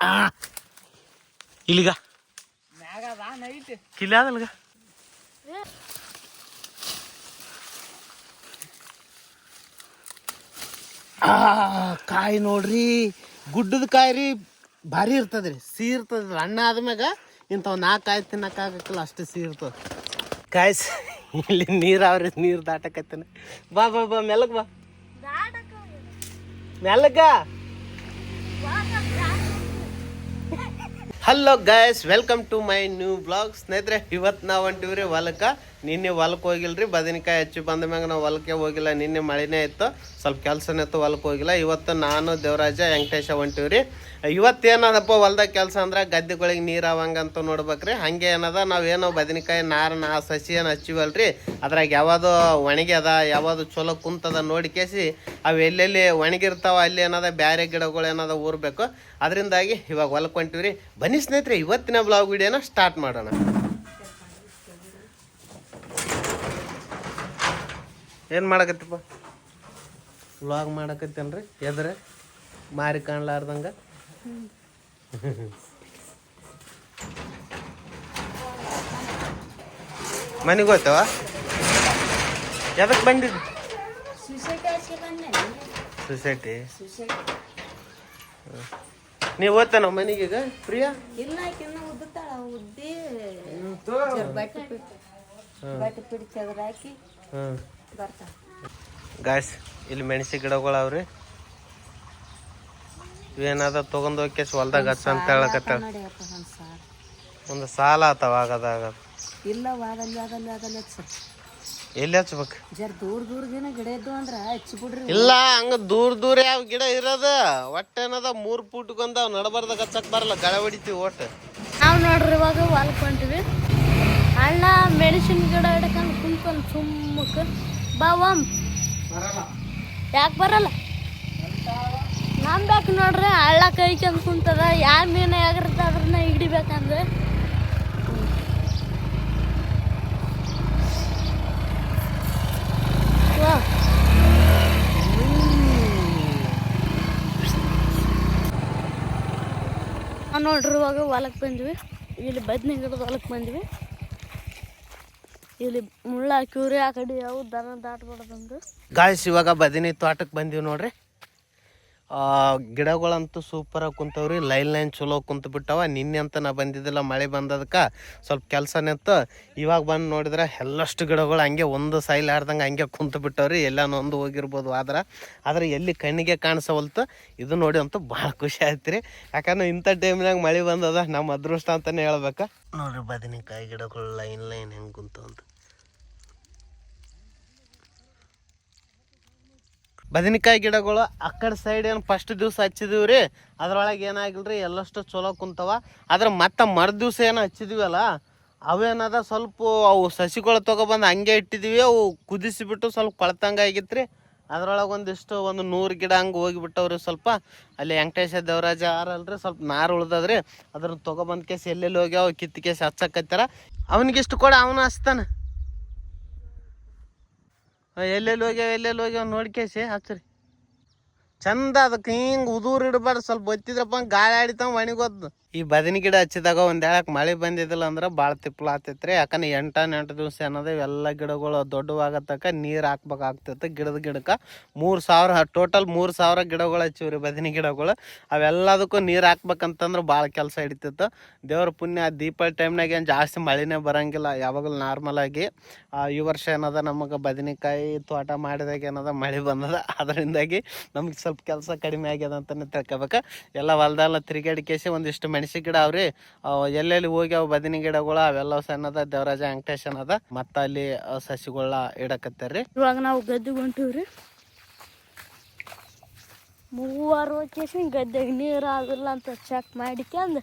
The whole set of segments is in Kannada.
ಆ. ಇಲ್ಲಿಗ. ಕಿಲ್ಲಿ ಅದಲ್ಗ ಆ ಕಾಯಿ ನೋಡ್ರಿ ಗುಡ್ಡದ ಕಾಯಿ ರೀ ಭಾರಿ ಇರ್ತದ್ರಿ ಸಿಹಿ ಇರ್ತದ್ರಿ. ಅಣ್ಣ ಆದ್ಮ್ಯಾಗ ಇಂಥವ್ ನಾಲ್ಕು ಕಾಯಿ ತಿನ್ನಕ್ಕಾಗಕ್ಕಿಲ್ಲ ಅಷ್ಟು ಸಿಹಿ ಇರ್ತದ. ಕಾಯಿ ಇಲ್ಲಿ ನೀರು ಅವ್ರಿ ನೀರು ದಾಟಕತ್ತೇನೆ. ಬಾ ಬಾ ಬಾ ಮೆಲಗ್ ಬಾ. ಮೆಲ್ಲಗ hello guys welcome to my new blog ಸ್ನೇಹಿತರೆ ಇವತ್ತು ನಾವು ಹೊಂಟಿವ್ರಿ ಹೊಲಕ್ಕೆ. ನಿನ್ನೆ ಹೊಲಕ್ಕೆ ಹೋಗಿಲ್ರಿ, ಬದನೆಕಾಯಿ ಹಚ್ಚಿ ಬಂದ ಮ್ಯಾಗ ನಾವು ಹೊಲಕ್ಕೆ ಹೋಗಿಲ್ಲ, ನಿನ್ನೆ ಮಳೆನೇ ಇತ್ತು, ಸ್ವಲ್ಪ ಕೆಲಸನೇ ಇತ್ತು ಹೊಲಕ್ಕೆ ಹೋಗಿಲ್ಲ. ಇವತ್ತು ನಾನು ದೇವರಾಜ ವೆಂಕಟೇಶ ಇವತ್ತು ಇವತ್ತೇನದಪ್ಪ ಹೊಲ್ದಾಗ ಕೆಲಸ ಅಂದ್ರೆ ಗದ್ದೆಗಳಿಗೆ ನೀರು ಅವಂಗಂತ ನೋಡ್ಬೇಕ್ರಿ. ಹಂಗೆ ಏನದ, ನಾವೇನೋ ಬದನೆಕಾಯಿ ನಾರನ್ನ ಆ ಸಸಿ ಏನು ಹಚ್ಚಿವಲ್ರಿ. ಅದ್ರಾಗ ಯಾವುದು ಒಣಗ್ಯದ ಯಾವುದು ಚಲೋ ಕುಂತದ ನೋಡಿ ಕೇಸಿ ಅವು ಎಲ್ಲೆಲ್ಲಿ ಒಣಗಿರ್ತಾವ, ಅಲ್ಲಿ ಏನದ ಬ್ಯಾರೆ ಗಿಡಗಳು ಏನದ ಊರ್ಬೇಕು. ಅದರಿಂದಾಗಿ ಇವಾಗ ಹೊಲಕ್ಕೆ ರೀ ಬನ್ನಿ ಸ್ನೇಹಿತರೆ, ಇವತ್ತಿನ ಬ್ಲಾಗ್ ವಿಡಿಯೋನ ಸ್ಟಾರ್ಟ್ ಮಾಡೋಣ. ಏನು ಮಾಡಕತ್ತಪ್ಪ? ವ್ಲಾಗ್ ಮಾಡಕತ್ತೇನ್ರಿ? ಎದ್ರೆ ಮಾರಿ ಕಾಣ್ಲಾರ್ದಂಗೆ. ಮನೆಗೆ ಹೋಯ್ತವ ಯಾವ್ದಕ್ಕೆ ಬಂದಿದ್ದು? ಸೊಸೈಟಿ. ನೀವು ಓದ್ತಾನ ಮನೆಗೆ ಈಗ ಪ್ರಿಯಾ? ಇಲ್ಲ ಆಕಿನ್ನ ಉದ್ದುತ್ತಾಳ ಉದ್ದಿ ಬಟ್ಟೆ ಪಿಡಿ ಹಾಕಿ ಹ್ಞೂ ಗಾಯ್ಸ್ ಇಲ್ಲಿ ಮೆಣಸಿ ಗಿಡಗಳು ಅವ್ರಿ. ಇವೇನಾದ ತಗೊಂಡ್ ಹೋಗಿ ಹೊಲ್ದಾಗ ಹಚ್ಚ ಅಂತ ಹೇಳಕತ್ತ ಒಂದು ಸಾಲ ಆತವ ಆಗದಾಗ ಇಲ್ಲ ವಾದಲ್ಲಿ ಎಲ್ಲಿ ಹಚ್ಬೇಕು? ಜರ ದೂರ ದೂರದಿನ ಗಿಡ ಇದ್ದು ಅಂದ್ರ ಹಚ್ಚಿಬಿಡ್ರಿ ಇಲ್ಲ ಹಂಗ ದೂರ ದೂರ ಯಾವ ಗಿಡ ಇರೋದ? ಒಟ್ಟೇನದ ಮೂರ್ ಫೂಟ್ಗೊಂದ ನಡಬಾರ್ದಾಗ ಹಚ್ಚಕ್ ಬರಲ್ಲ ಗಳ ಹೊಡಿತೀವಿ ಒಟ್ಟು. ನಾವು ನೋಡ್ರಿ ಇವಾಗ ಹೊಲಕ್ಕೆ ಹೊಂಟಿವಿ. ಅಣ್ಣ ಮೆಣಸಿನ ಗಿಡ ಹಿಡ್ಕೊಂಡು ಕುಂತ್ಕೊಂಡು ಸುಮ್ಮಕ್ಕೆ ಬಾವಮ್ ಯಾಕೆ ಬರಲ್ಲ? ನಂಬೇಕು ನೋಡ್ರಿ ಹಳ್ಳ ಕೈಕೊಂಡ್ ಕುಂತದ ಯಾವ ಮೀನು ಯಾಗಿರುತ್ತೆ ಅದ್ರನ್ನ ಹಿಡಿಬೇಕಂದ್ರೆ ನೋಡ್ರಿ ಇವಾಗ ಹೊಲಕ್ಕೆ ಬಂದ್ವಿ. ಇಲ್ಲಿ ಬದ್ನಿ ಗಿಡದ ಹೊಲಕ್ಕೆ ಬಂದ್ವಿ. ಇಲ್ಲಿ ಮುಳ್ಳ ಕ್ಯೂರಿ ಆ ಕಡೆ ಯಾವ ದನ ದಾಟ್ಬಾರ್ದು ಗಾಯ್ಸ್ ಇವಾಗ ಬದಿನಿ ತೋಟಕ್ಕೆ ಬಂದೀವಿ ನೋಡ್ರಿ. ಗಿಡಗಳಂತೂ ಸೂಪರಾಗಿ ಕುಂತವ್ರಿ. ಲೈನ್ ಲೈನ್ ಚಲೋ ಕುಂತು ಬಿಟ್ಟವ. ನಿನ್ನೆ ಅಂತ ನಾ ಬಂದಿದ್ದಿಲ್ಲ, ಮಳೆ ಬಂದದಕ್ಕೆ ಸ್ವಲ್ಪ ಕೆಲಸ ನಿಂತು ಇವಾಗ ಬಂದು ನೋಡಿದ್ರೆ ಎಲ್ಲಷ್ಟು ಗಿಡಗಳು ಹಂಗೆ ಒಂದು ಸೈಲ್ ಆಡ್ದಂಗೆ ಹಂಗೆ ಕುಂತು ಬಿಟ್ಟವ್ರಿ. ಎಲ್ಲ ನೊಂದು ಹೋಗಿರ್ಬೋದು ಆದ್ರೆ. ಆದ್ರೆ ಎಲ್ಲಿ ಕಣ್ಣಿಗೆ ಕಾಣಿಸವಲ್ತು, ಇದು ನೋಡಿ ಅಂತೂ ಭಾಳ ಖುಷಿ ಆಯ್ತು ರೀ ಯಾಕಂದ್ರೆ ಇಂಥ ಟೈಮ್ನಾಗ ಮಳೆ ಬಂದದ, ನಮ್ಮ ಅದೃಷ್ಟ ಅಂತಲೇ ಹೇಳ್ಬೇಕು. ನೋಡ್ರಿ ಬದನೆಕಾಯಿ ಗಿಡಗಳು ಲೈನ್ ಲೈನ್ ಹೆಂಗೆ ಕುಂತು ಅಂತ ಬದನೆಕಾಯಿ ಗಿಡಗಳು ಆ ಕಡೆ ಸೈಡ್ ಏನು ಫಸ್ಟ್ ದಿವಸ ಹಚ್ಚಿದೀವಿ ರೀ, ಅದ್ರೊಳಗೆ ಏನಾಗಿಲ್ರಿ, ಎಲ್ಲಷ್ಟು ಚಲೋ ಕುಂತವ. ಆದ್ರೆ ಮತ್ತೆ ಮರು ದಿವಸ ಏನು ಹಚ್ಚಿದೀವಲ್ಲ, ಅವೇನದ ಸ್ವಲ್ಪ ಅವು ಸಸಿಗಳು ತೊಗೊಬಂದು ಹಂಗೆ ಇಟ್ಟಿದ್ದೀವಿ ಅವು ಕುದಿಸಿಬಿಟ್ಟು ಸ್ವಲ್ಪ ಕೊಳ್ತಂಗೆ ಆಗಿತ್ತು ರೀ ಅದ್ರೊಳಗೆ ಒಂದಿಷ್ಟು ಒಂದು ನೂರು ಗಿಡ ಹಂಗೆ ಹೋಗಿಬಿಟ್ಟವ್ರಿ ಸ್ವಲ್ಪ. ಅಲ್ಲಿ ವೆಂಕಟೇಶ ದೇವರಾಜ ಆರಲ್ರಿ, ಸ್ವಲ್ಪ ನಾರು ಉಳ್ದದ್ರಿ. ಅದನ್ನು ತೊಗೊಬಂದು ಕೇಸಿ ಎಲ್ಲೆಲ್ಲಿ ಹೋಗ್ಯಾವ, ಕಿತ್ತು ಕೇಸಿ ಹಚ್ಚಕತ್ತಾರ ಅವನಿಗಿಷ್ಟು ಕೂಡ, ಅವನು ಹಚ್ತಾನೆ. ಎಲ್ಲೆಲ್ಲಿ ಹೋಗ್ಯಾವ ಎಲ್ಲೆಲ್ಲಿ ಹೋಗ್ಯಾವ ನೋಡ್ಕೇಸಿ ಹಚ್ರಿ ಚಂದ ಅದಕ್ಕೆ ಹಿಂಗೆ ಉದೂರು ಇಡಬಾರ್ದು, ಸ್ವಲ್ಪ ಬತ್ತಿದ್ರಪ್ಪ ಗಾಳಿ ಆಡಿತಾವ ಒಣಗೋದ್ ಈ ಬದನಿ ಗಿಡ ಹಚ್ಚಿದಾಗ ಒಂದು ಹೇಳಕ್ ಮಳೆ ಬಂದಿದ್ದಿಲ್ಲ ಅಂದ್ರೆ ಭಾಳ ತಿಪ್ಪಲ ಆಗ್ತೈತ್ರಿ. ಯಾಕಂದ್ರೆ ಎಂಟ ಎಂಟು ದಿವಸ ಏನದ ಇವೆಲ್ಲ ಗಿಡಗಳು ದೊಡ್ಡವಾಗತ್ತಕ ನೀರು ಹಾಕ್ಬೇಕಾಗ್ತೈತೆ ಗಿಡದ ಗಿಡಕ್ಕೆ. ಮೂರು ಸಾವಿರ ಟೋಟಲ್ ಮೂರು ಸಾವಿರ ಗಿಡಗಳು ಹಚ್ಚಿವ್ರಿ ಬದನಿ ಗಿಡಗಳು. ಅವೆಲ್ಲದಕ್ಕೂ ನೀರು ಹಾಕ್ಬೇಕಂತಂದ್ರೆ ಭಾಳ ಕೆಲಸ ಹಿಡಿತಿತ್ತು. ದೇವ್ರ ಪುಣ್ಯ ದೀಪಾವಳಿ ಟೈಮ್ನಾಗ ಏನು ಜಾಸ್ತಿ ಮಳೆನೇ ಬರಂಗಿಲ್ಲ. ಯಾವಾಗಲೂ ನಾರ್ಮಲ್ ಆಗಿ ಆ, ಈ ವರ್ಷ ಏನದ ನಮಗೆ ಬದನೆಕಾಯಿ ತೋಟ ಮಾಡಿದಾಗ ಏನದ ಮಳೆ ಬಂದದ. ಅದರಿಂದಾಗಿ ನಮ್ಗೆ ಸ್ವಲ್ಪ ಕೆಲಸ ಕಡಿಮೆ ಆಗ್ಯದ ಅಂತಲೇ ತಿಳ್ಕೊಬೇಕು. ಎಲ್ಲ ಹೊಲ್ದೆಲ್ಲ ತಿರುಗಾಡಿ ಕೇಸಿ ಒಂದಿಷ್ಟು ಮೆಣಸಿ ಗಿಡ ಅವ್ರಿ. ಅವ್ ಎಲ್ಲೆಲ್ಲಿ ಹೋಗ್ಯಾವ ಬದನಿ ಗಿಡಗಳು ಅವೆಲ್ಲ ಸಣ್ಣದ ದೇವರಾಜ ವೆಂಕಟೇಶನ್ ಅದ. ಮತ್ತ ಅಲ್ಲಿ ಸಸಿಗಳ ಇಡಕತ್ತಾರ್ರಿ ಇವಾಗ ನಾವು ಗದ್ದೆಗೆ ಹೊಂಟಿವ್ರಿ ಮೂವರು ಕೇಸಿ ಗದ್ದೆಗೆ ನೀರು ಆಗಿಲ್ಲ ಅಂತ ಚೆಕ್ ಮಾಡಿಕ್ಯಂದು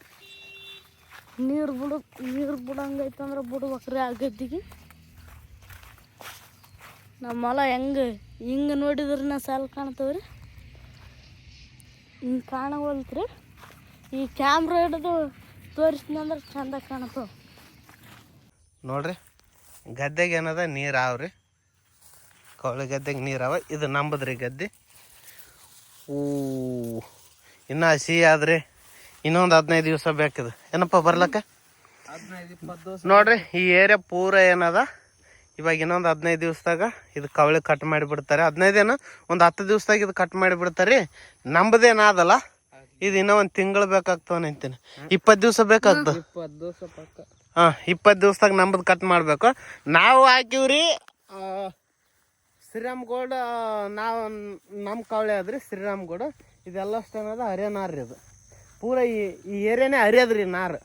ನೀರು ಬಿಡ, ನೀರು ಬಿಡಂಗೈತಂದ್ರೆ ಬಿಡ್ಬೇಕ್ರಿ ಆ ಗದ್ದೆಗೆ. ನಮ್ಮ ಹೊಲ ಹೆಂಗೆ, ಹಿಂಗೆ ನೋಡಿದ್ರೆ ನಾ ಸಾಲ ಕಾಣ್ತವ್ರಿ. ಹಿಂಗೆ ಕಾಣವಲ್ತ್ರಿ. ಈ ಕ್ಯಾಮ್ರಾ ಹಿಡಿದು ತೋರಿಸ್ನಂದ್ರೆ ಚಂದ ಕಾಣತು ನೋಡ್ರಿ, ಗದ್ದೆಗೆ ಏನದ? ನೀರು ಆವ್ರಿ. ಕವಳಿ ಗದ್ದೆಗೆ ನೀರು ಅವ. ಇದು ನಂಬದ್ರಿ ಗದ್ದೆ. ಊ, ಇನ್ನು ಹಸಿ ಆದ್ರೆ. ಇನ್ನೊಂದು ಹದಿನೈದು ದಿವಸ ಬೇಕದು. ಏನಪ್ಪ ಬರ್ಲಕ್ಕ? ನೋಡ್ರಿ, ಈ ಏರಿಯಾ ಪೂರ ಏನದ? ಇವಾಗ ಇನ್ನೊಂದು ಹದಿನೈದು ದಿವಸದಾಗ ಇದು ಕವಳಿ ಕಟ್ ಮಾಡಿಬಿಡ್ತಾರೆ. ಹದಿನೈದೇನು ಒಂದು ಹತ್ತು ದಿವಸದಾಗ ಇದು ಕಟ್ ಮಾಡಿ ಮಾಡಿಬಿಡ್ತಾರೆ ನಮ್ದೇನಾದಲ್ಲ ಇದು ಇನ್ನೂ ಒಂದು ತಿಂಗಳು ಬೇಕಾಗ್ತಾವ ನಿಂತೀನಿ. ಇಪ್ಪತ್ತು ದಿವಸ ಬೇಕಾಗ್ತದೆ? ಇಪ್ಪತ್ತು ದಿವಸ ಪಕ್ಕ. ಹಾ ಇಪ್ಪತ್ತು ದಿವಸದಾಗ ನಮ್ದು ಕಟ್ ಮಾಡಬೇಕು. ನಾವು ಹಾಕಿವ್ರಿ ಶ್ರೀರಾಮ್ ಗೌಡ ನಾವು ನಮ್ಮ ಕವಳೆ ಅದ್ರಿ ಶ್ರೀರಾಮ್ ಗೌಡ ಇದೆಲ್ಲ ಅನ್ನೋದು ಹರಿಯ ನಾರು ರೀ ಇದು ಪೂರ ಈ ಈ ಏರಿಯಾನೇ ಹರಿಯದ್ರಿ ನಾರು.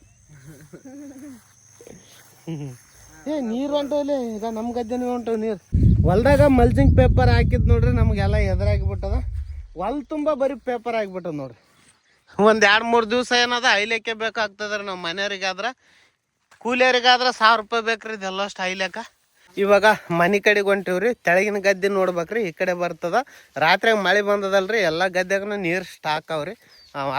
ಏ ನೀರು ಹೊಂಟವಲ್ಲಿ ಈಗ ನಮ್ಮ ಗದ್ದೆನೇ ಹೊಂಟವು ನೀರು. ಹೊಲ್ದಾಗ ಮಲ್ಜಿಂಗ್ ಪೇಪರ್ ಹಾಕಿದ್ ನೋಡ್ರಿ ನಮಗೆಲ್ಲ ಎದುರಾಗಿಬಿಟ್ಟದ ಹೊಲ್ ತುಂಬ ಬರೀ ಪೇಪರ್ ಆಗಿಬಿಟ್ಟದ ನೋಡ್ರಿ. ಒಂದು ಎರಡ್ ಮೂರು ದಿವಸ ಏನದ ಐಲೇಕೆ ಬೇಕಾಗ್ತದ್ರಿ ನಮ್ಮ ಮನೆಯವ್ರಿಗಾದ್ರ. ಕೂಲಿಯರಿಗಾದ್ರೆ ಸಾವಿರ ರೂಪಾಯಿ ಬೇಕ್ರಿ ಇದೆಲ್ಲಷ್ಟು ಐಲೇಕ ಇವಾಗ ಮನೆ ಕಡೆಗೆ ಹೊಂಟಿವ್ರಿ, ತೆಳಗಿನ ಗದ್ದೆ ನೋಡ್ಬೇಕ್ರಿ, ಈ ಕಡೆ ಬರ್ತದ. ರಾತ್ರಿ ಮಳೆ ಬಂದದಲ್ರಿ, ಎಲ್ಲ ಗದ್ದೆಗೂ ನೀರು ಸ್ಟಾಕ್ ಅವ್ರಿ.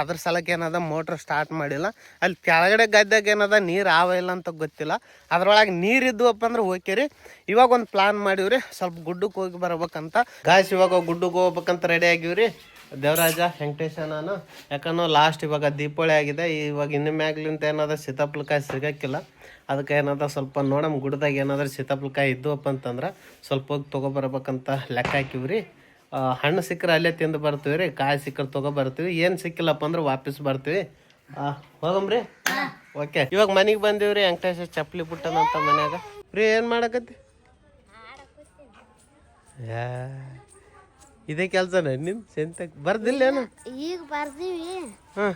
ಅದ್ರ ಸಲಕ್ಕೆ ಏನದ ಮೋಟ್ರ್ ಸ್ಟಾರ್ಟ್ ಮಾಡಿಲ್ಲ. ಅಲ್ಲಿ ಕೆಳಗಡೆ ಗದ್ದೆಗೆ ಏನದ, ನೀರು ಆವ ಇಲ್ಲ ಅಂತ ಗೊತ್ತಿಲ್ಲ. ಅದ್ರೊಳಗೆ ನೀರು ಇದ್ವಪ್ಪ ಅಂದ್ರೆ ಹೋಗ್ತೀರಿ ಇವಾಗ ಒಂದು ಪ್ಲಾನ್ ಮಾಡಿವ್ರಿ, ಸ್ವಲ್ಪ ಗುಡ್ಡಕ್ಕೆ ಹೋಗಿ ಬರ್ಬೇಕಂತ. ಗಾಯ್ಸ್ ಇವಾಗ ಗುಡ್ಡಕ್ಕೆ ಹೋಗ್ಬೇಕಂತ ರೆಡಿ ಆಗಿವ್ರಿ. ದೇವರಾಜ ವೆಂಕಟೇಶ ನಾನು. ಯಾಕಂದ್ರೆ ಲಾಸ್ಟ್ ಇವಾಗ ದೀಪಾವಳಿ ಆಗಿದೆ. ಇವಾಗ ಇನ್ನು ಮ್ಯಾಗ್ಲಿಂತ ಏನಾದ್ರು ಸೀತಾಫಲಕಾಯಿ ಸಿಗಕ್ಕಿಲ್ಲ. ಅದಕ್ಕೆ ಏನಾದ್ರು ಸ್ವಲ್ಪ ನೋಡಮ್ ಗುಡ್ದಾಗ ಏನಾದ್ರು ಸೀತಾಫಲಕಾಯಿ ಇದ್ದುವಪ್ಪ ಅಂತಂದ್ರೆ ಸ್ವಲ್ಪ ಹೋಗಿ ತೊಗೊಬರ್ಬೇಕಂತ ಲೆಕ್ಕ ಹಾಕಿವ್ರಿ. ರೀ ಹಣ್ಣು ಸಿಕ್ಕರೆ ಅಲ್ಲೇ ತಿಂದು ಬರ್ತೀವಿ ರೀ ಕಾಯಿ ಸಿಕ್ಕರೆ ತೊಗೊಬರ್ತೀವಿ. ಏನು ಸಿಕ್ಕಿಲ್ಲಪ್ಪ ಅಂದ್ರೆ ವಾಪಸ್ ಬರ್ತೀವಿ. ಹೋಗಮ್ರಿ. ಓಕೆ. ಇವಾಗ ಮನೆಗೆ ಬಂದೀವ್ರಿ ವೆಂಕಟೇಶ ಚಪ್ಪಲಿ ಬಿಟ್ಟನಂತ ಮನ್ಯಾಗ. ರೀ ಏನು ಮಾಡಕತ್ತಿ? ಯಾ. ಇದೇ ಕೆಲಸನ ನಿಮ್ ಸೆಂತ ಬರ್ದಿಲ್ಲ ಏನು? ಈಗ ಬರ್ದೀವಿ. ಹಾಂ.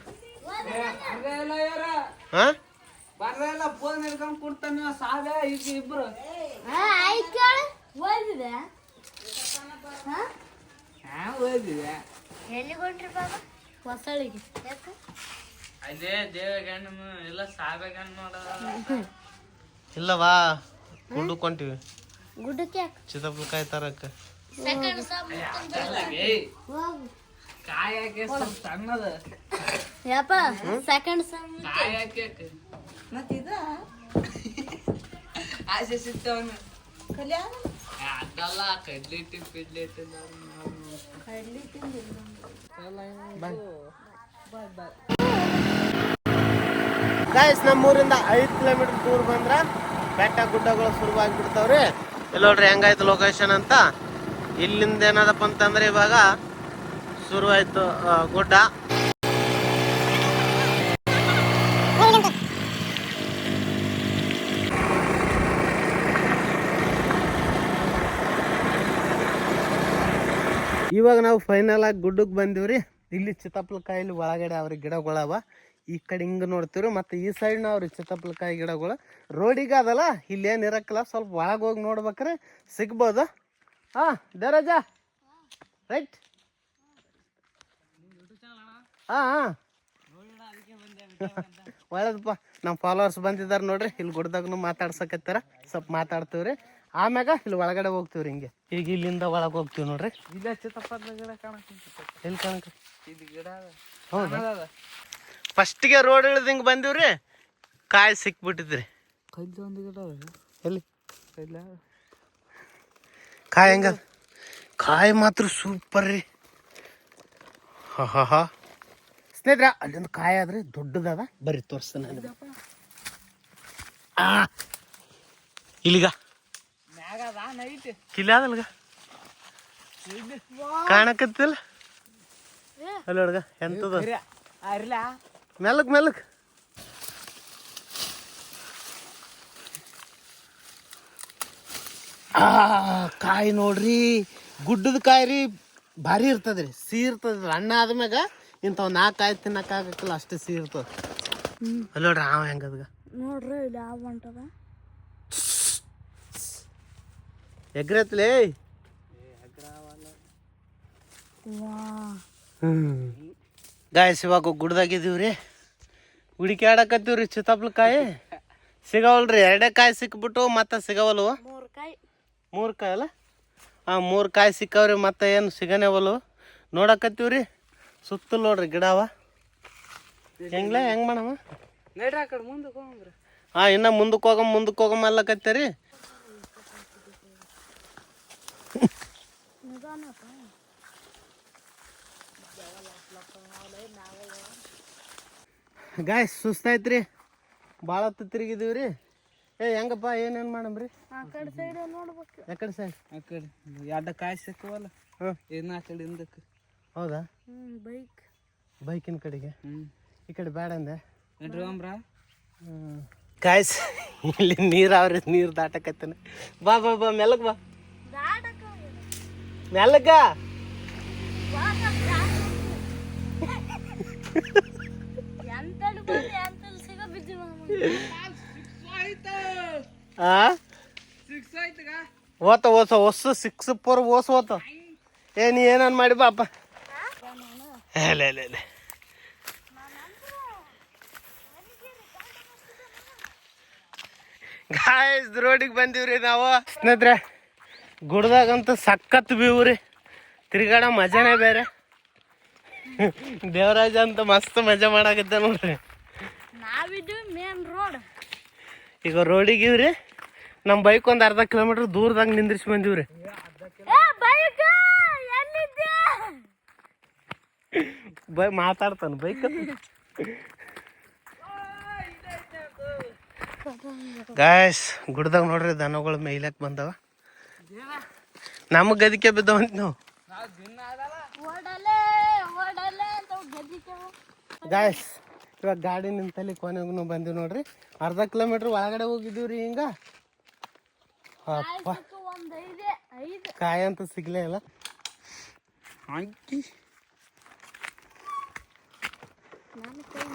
ಹಾಂ? ಬರ್ರೆಲ್ಲ ಫೋನ್ ಹಿಡ್ಕೊಂಡು ಕೊಡ್ತಾನೆ ಸಾವೆ ಈಗ ಇಬ್ರು. ಆಯ್ತು ಕೇಳು. ಓದಿದೆ? ಹಾ? ಓದಿದೆ. ಎಲ್ಲಿ ಹೊಂಟ್ರಿ ಬಾಬಾ ಹೊಸಳಿಗೆ ಅದೇ ದೇವಗಣ್ಣ ಎಲ್ಲ ಸಾಬೇಗಣ್ಣ ನೋಡ. ಇಲ್ಲವಾ? ಗುಡ್ಡಕ್ಕೆ ಹೊಂಟಿವಿ. ಗುಡ್ಡಕ್ಕೆ ಚಿತ್ತಪಲ್ಕಾಯಿ ತರಕ್ಕೆ. ಹೋಗು. ಕಾಯಿ ಹಾಕಿ ಸ್ವಲ್ಪ ಸಣ್ಣದ. ಯಪ್ಪ ಸೆಕೆಂಡ್ ಸಮ್ ಕಾಯಿ ಹಾಕಿ ಮತ್ತಿದ? ಆಸೆ ಸಿಗ್ತಾವನ ಕಲ್ಯಾಣ? ಅದಲ್ಲ ಕಡ್ಲಿ ಪಿಡ್ಲಿ ಇಟ್ಟು ಕಡ್ಲಿ ಗಾಯಸ್ ನಮ್ಮೂರಿಂದ ಐದು ಕಿಲೋಮೀಟರ್ ದೂರ ಬಂದ್ರ ಬೆಟ್ಟ ಗುಡ್ಡಗಳು ಶುರುವಾಗಿ ಬಿಡ್ತಾವ್ರಿ ಇಲ್ಲಿ ನೋಡ್ರಿ ಹೆಂಗಾಯ್ತು ಲೊಕೇಶನ್ ಅಂತ. ಇಲ್ಲಿಂದ ಏನದಪ್ಪ ಅಂತಂದ್ರೆ ಇವಾಗ ಶುರುವಾಯಿತು ಗುಡ್ಡ. ಇವಾಗ ನಾವು ಫೈನಲ್ ಆಗಿ ಗುಡ್ಡಕ್ಕೆ ಬಂದಿವ್ರಿ. ಇಲ್ಲಿ ಚಿತ್ತಪಲಕಾಯಿಲಿ ಒಳಗಡೆ ಅವ್ರ ಗಿಡಗಳವ ಈ ಕಡೆ ಹಿಂಗೆ ನೋಡ್ತೀವ್ರಿ. ಮತ್ತು ಈ ಸೈಡ್ನ ಅವ್ರಿ ಚಿತ್ತಪಲಕಾಯಿ ಗಿಡಗಳು. ರೋಡಿಗೆ ಅದಲ್ಲ ಇಲ್ಲಿ ಏನಿರಕ್ಕಲ್ಲ ಸ್ವಲ್ಪ ಒಳಗೆ ಹೋಗಿ ನೋಡ್ಬೇಕ್ರೆ. ಸಿಗ್ಬೋದು. ಹಾಂ ದೇವರಾಜ ರೈಟ್ ಹಾಂ ಹಾಂ. ಒಳ್ಳೇದಪ್ಪ. ನಮ್ಮ ಫಾಲೋವರ್ಸ್ ಬಂದಿದ್ದಾರೆ ನೋಡ್ರಿ ಇಲ್ಲಿ ಗುಡ್ದಾಗೂ ಮಾತಾಡ್ಸಕತ್ತಾರ. ಸ್ವಲ್ಪ ಮಾತಾಡ್ತೀವ್ರಿ ಆಮ್ಯಾಗ ಇಲ್ಲಿ ಒಳಗಡೆ ಹೋಗ್ತೀವ್ರಿ ಹಿಂಗೆ. ಈಗ ಇಲ್ಲಿಂದ ಒಳಗೆ ಹೋಗ್ತೀವಿ ನೋಡ್ರಿ. ಇಲ್ಲ ಗಿಡ ಎಲ್ಲಿ ಕಾಣಕ? ಇದು ಗಿಡ ಅದ. ಹೌದಾ? ಅದ. ಫಸ್ಟಿಗೆ ರೋಡ್ ಇಳಿದು ಹಿಂಗೆ ಬಂದಿವ್ರಿ ಕಾಯಿ ಸಿಕ್ಬಿಟ್ಟಿದ್ರಿ. ಕಲ್ಲು ಒಂದು ಗಿಡ ಎಲ್ಲಿ? ಕೈಲ ಕಾಯಿ ಹೆಂಗ? ಕಾಯಿ ಮಾತ್ರ ಸೂಪರ್ ರೀ. ಹಾ ಹಾ ಹಾ. ಸ್ನೇಹಿತರ ಅಲ್ಲೊಂದು ಕಾಯಿ ಆದ್ರೆ ದೊಡ್ಡದದ? ಬರ್ರಿ ತೋರಿಸ್ತಾನೆ ಆ ಇಲ್ಲಿಗ. ಮ್ಯಾಗ ಅದ ನೈಟ್. ಕಿಲಿ ಅದಲ್ಗ ಕಾಣಕತ್ತಿಲ್ಲ? ಅಲ್ಲ ಹುಡ್ಗ ಎಂತದ? ಮೆಲ್ಲಕ್ ಮೆಲ್ಲಕ್. ಆ ಕಾಯಿ ನೋಡ್ರಿ ಗುಡ್ಡದ ಕಾಯಿ ರೀ ಭಾರಿ ಇರ್ತದ್ರಿ ಸಿಹಿ ಇರ್ತದ್ರಿ ಅಣ್ಣ ಆದ್ಮ್ಯಾಗ ಇಂಥವ್ ನಾಲ್ಕು ಕಾಯಿ ತಿನ್ನಕ್ಕಾಗಕ್ಕಿಲ್ಲ ಅಷ್ಟು ಸಿಹಿ ಇರ್ತದ ಅಲ್ಲಿ ನೋಡ್ರಿ ಹಾವ ಹೆಂಗದ್ಗ ನೋಡ್ರಿ ಇಲ್ಲಿ ಯಾವ ಹೊಂಟದ ಎಗ್ರತ್ಲೇ? ಗಾಯಸ್ ಇವಾಗ ಗುಡ್ದಾಗಿದ್ದೀವ್ರಿ ಹುಡುಕಿ ಆಡಕತ್ತೀವ್ರಿ ಚಿತ್ತಾಪ್ಲಕಾಯಿ ಸಿಗವಲ್ರಿ ಎರಡೇ ಕಾಯಿ ಸಿಕ್ಬಿಟ್ಟು ಮತ್ತೆ ಸಿಗವಲ್ವು. ಮೂರು ಕಾಯಿ ಅಲ್ಲ? ಹಾಂ ಮೂರು ಕಾಯಿ ಸಿಕ್ಕವ್ರಿ ಮತ್ತೆ ಏನು ಸಿಗನೇವಲ್ಲು ನೋಡಕತ್ತೀವಿ ರೀ ಸುತ್ತ ನೋಡ್ರಿ ಗಿಡವ ಹೆಂಗ್ಲ ಹೆಂಗ್ ಮಾಡಮ್ಮ ಆ ಮುಂದಕ್ಕೆ ಹೋಗ್ರಿ ಹಾಂ ಇನ್ನು ಮುಂದಕ್ಕೆ ಹೋಗಮ್ ಮುಂದಕ್ಕೆ ಹೋಗಮ್ ಅಲ್ಲಕತ್ತೀರಿ ಗಾಯ್ಸ್ ಸುಸ್ತಾಯ್ತ್ರಿ. ಭಾಳ ತಿರುಗಿದೀವ್ರಿ. ತಿರುಗಿದೀವಿ ರೀ ಏ ಹೆಂಗಪ್ಪ ಏನೇನು ಮಾಡಮ್ರಿ ಆ ಕಡೆ ಸೈಡ್ ನೋಡ್ಬೇಕು. ಯಾಕಡೆ ಸೈಡ್ ಆ ಕಡೆ. ಎರಡು ಕಾಯಿ ಸಿಕ್ಕವಲ್ಲ? ಹಾಂ. ಏನ ಆ ಕಡೆ ಹಿಂದಕ್ಕೆ? ಹೌದಾ? ಹ್ಮ್ ಬೈಕ್ ಬೈಕಿನ ಕಡೆಗೆ? ಹ್ಞೂ ಈ ಕಡೆ ಬೇಡ ಅಂದೆ. ನಡ್ರಿ ಹೋಗ್ರ ಗಾಯ್ಸ್ ಇಲ್ಲಿ ನೀರಾವ್ರಿ ನೀರು ದಾಟಕತ್ತನ. ಬಾ ಬಾ ಬಾ ಮೆಲ್ಲಕ್ ಬಾ. ಮೆಲ್ಲಗ ಎಂತಲ್ಲಿ ಬಂದು ಎಂತಲ್ಲಿ ಸಿಗೋ ಬಿದ್ದಿ ಆ? ಓತ ಓಸ ಹೊಸ ಸಿಕ್ಸ್ ಪೋರ್ ಓಸ್ ಓತ. ಏ ನೀ ಏನನ್ ಮಾಡಿ ಬಾಪ ಲೇ ಲೇ ಇಲ್ಲ ಗಾಯ್ಸ್ ರೋಡಿಗೆ ಬಂದಿವ್ರಿ ನಾವು. ಸ್ನೇಹಿತರೆ ಗುಡ್ದಾಗಂತೂ ಸಖತ್ ಬೀವ್ರಿ ತಿರ್ಗಾಡ ಮಜಾನೇ ಬೇರೆ. ದೇವರಾಜ ಅಂತ ಮಸ್ತ್ ಮಜಾ ಮಾಡಾಕತ್ತೆ ನೋಡ್ರಿ. ನಾವಿದ್ದು ಮೇನ್ ರೋಡ್ ಈಗ ರೋಡಿಗೆ ಇವ್ರಿ. ನಮ್ಮ ಬೈಕ್ ಒಂದು ಅರ್ಧ ಕಿಲೋಮೀಟರ್ ದೂರದಾಗ ನಿಂದ್ರಿಸಿ ಬಂದಿವ್ರಿ. ಬೈ ಮಾತಾಡ್ತಾನ ಬೈಕ್ ಗಾಯಸ್ ಗುಡ್ದಾಗ ನೋಡ್ರಿ ದನಗಳು ಮೇಯ್ಲಕ್ ಬಂದವ. ನಮಗ್ ಗದಿಕೆ ಬಿದ್ದವಂತ ನಾವು. ಗಾಯ್ಸ್ ಇವಾಗ ಗಾಡಿ ನಿಂತಲ್ಲಿ ಕೊನೆಗೂ ಬಂದಿವಿ ನೋಡ್ರಿ. ಅರ್ಧ ಕಿಲೋಮೀಟರ್ ಒಳಗಡೆ ಹೋಗಿದ್ದೀವ್ರಿ ಹಿಂಗ. ಅಪ್ಪ. ಕಾಯಿ ಅಂತ ಸಿಗ್ಲೇ ಇಲ್ಲ. ಹಾಕಿ ನಾನು ಕೈ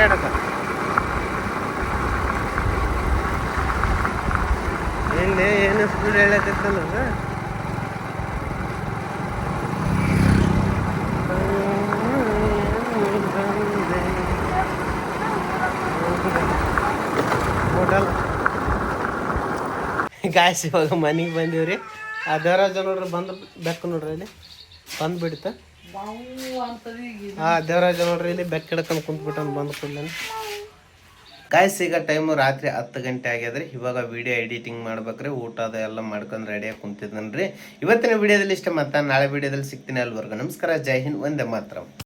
ಹಿಂಗ ಸರ್ ಇಲ್ಲಿ ಏನು ಸ್ಪೀಡ್ ಹೇಳಕತ್ತಲ್ಲ ಗಾಯ್ಸ್ ಇವಾಗ ಮನೆಗೆ ಬಂದೀವ್ರಿ. ಆ ದೇವರಾಜ ನೋಡ್ರಿ ಬಂದು ಬೆಕ್ಕು ನೋಡ್ರಿ ಇಲ್ಲಿ ಬಂದು ಬಿಡ್ತ ಹಾ ದೇವರಾಜ ನೋಡ್ರಿ, ಇಲ್ಲಿ ಬೆಕ್ಕ ಹಿಡ್ಕೊಂಡು ಕುಂತ್ಬಿಟ್ಟು ಬಂದು ಕೂಡಲೇ ಗಾಯ್ಸ್ ಈಗ ಟೈಮು ರಾತ್ರಿ ಹತ್ತು ಗಂಟೆ ಆಗ್ಯದ್ರಿ. ಇವಾಗ ವಿಡಿಯೋ ಎಡಿಟಿಂಗ್ ಮಾಡ್ಬೇಕ್ರಿ. ಊಟ ಅದು ಎಲ್ಲ ಮಾಡ್ಕೊಂಡು ರೆಡಿಯಾಗಿ ಕುಂತಿದ್ದನ್ರಿ ಇವತ್ತಿನ ವಿಡಿಯೋದಲ್ಲಿ ಇಷ್ಟ ಮತ್ತೆ ನಾಳೆ ವಿಡಿಯೋದಲ್ಲಿ ಸಿಗ್ತೀನಿ ಅಲ್ವರ್ಗು. ನಮಸ್ಕಾರ, ಜೈ ಹಿಂದ್ ಒಂದೇ ಮಾತ್ರ.